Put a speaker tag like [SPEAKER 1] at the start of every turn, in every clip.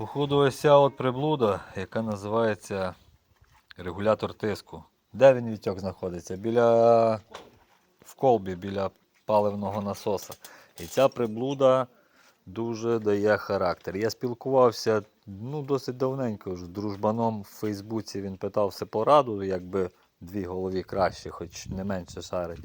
[SPEAKER 1] Походу, ось ця от приблуда, яка називається регулятор тиску. Де він відтік знаходиться? Біля в колбі, біля паливного насоса. І ця приблуда дуже дає характер. Я спілкувався ну, досить давненько з дружбаном в Фейсбуці. Він питався пораду, якби дві голові краще, хоч не менше шарить.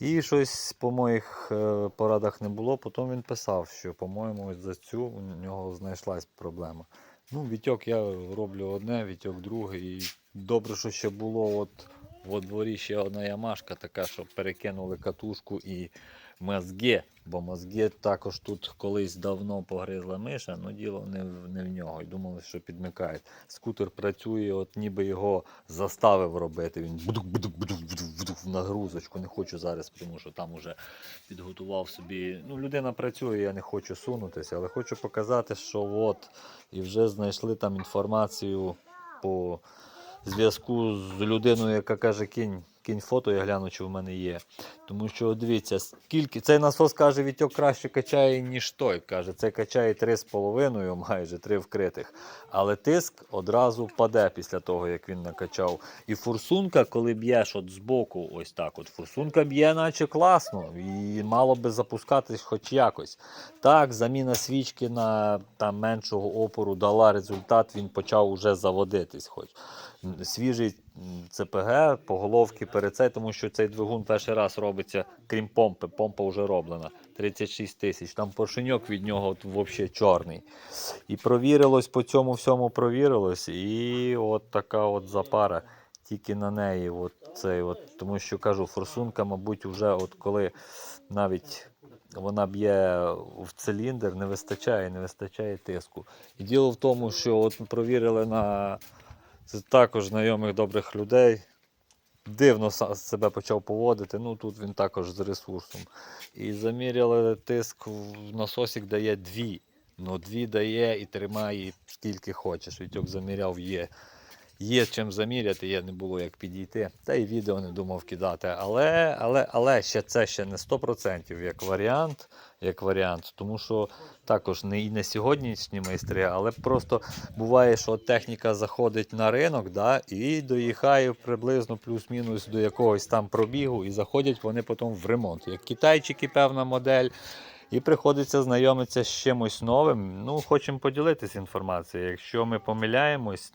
[SPEAKER 1] І щось по моїх е, порадах не було. Потім він писав, що, по-моєму, за цю у нього знайшлась проблема. Ну, відтік я роблю одне, відтік друге. І добре, що ще було от во дворі ще одна ямашка, така, що перекинули катушку і мозги. Бо мозги також тут колись давно погризла миша, але діло не в, не в нього. І думали, що підмикають. Скутер працює, от ніби його заставив робити. Він будук, будук, будук, будук в нагрузочку. Не хочу зараз, тому що там уже підготував собі. Ну, людина працює, я не хочу сунутися, але хочу показати, що от і вже знайшли там інформацію по зв'язку з людиною, яка каже, кинь, кинь фото, я гляну, чи в мене є. Тому що дивіться, скільки цей насос каже, відтік краще качає, ніж той. Каже, це качає 3,5, майже 3 вкритих. Але тиск одразу паде після того, як він накачав. І форсунка, коли б'єш от збоку, ось так, от форсунка б'є, наче класно, і мало би запускатись хоч якось. Так, заміна свічки на там, меншого опору дала результат, він почав уже заводитись. хоч. Свіжий ЦПГ по головки перед цей, тому що цей двигун перший раз робиться, крім помпи. Помпа вже роблена. 36 тисяч. Там поршеньок від нього взагалі чорний. І провірилось по цьому всьому провірилось. І от така от запара. Тільки на неї, от цей, от, тому що кажу, форсунка, мабуть, вже от коли навіть вона б'є в циліндр, не вистачає, не вистачає тиску. І діло в тому, що от провірили на це також знайомих добрих людей. Дивно себе почав поводити. Ну тут він також з ресурсом. І заміряли тиск в насосік дає дві. Ну, дві дає і тримає скільки хочеш. Відтік заміряв є. Є чим заміряти, є не було як підійти. Та й відео не думав кидати. Але, але, але ще це ще не 100% як варіант, як варіант. Тому що також не і не сьогоднішні майстри, але просто буває, що техніка заходить на ринок да, і доїхає приблизно плюс-мінус до якогось там пробігу, і заходять вони потім в ремонт. Як китайчики, певна модель. І приходиться знайомитися з чимось новим. Ну, хочемо поділитися інформацією. Якщо ми помиляємось,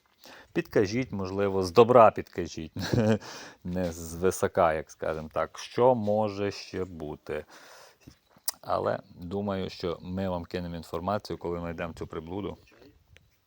[SPEAKER 1] підкажіть, можливо, з добра підкажіть, не з висока, як скажемо так, що може ще бути. Але думаю, що ми вам кинемо інформацію, коли знайдемо цю приблуду.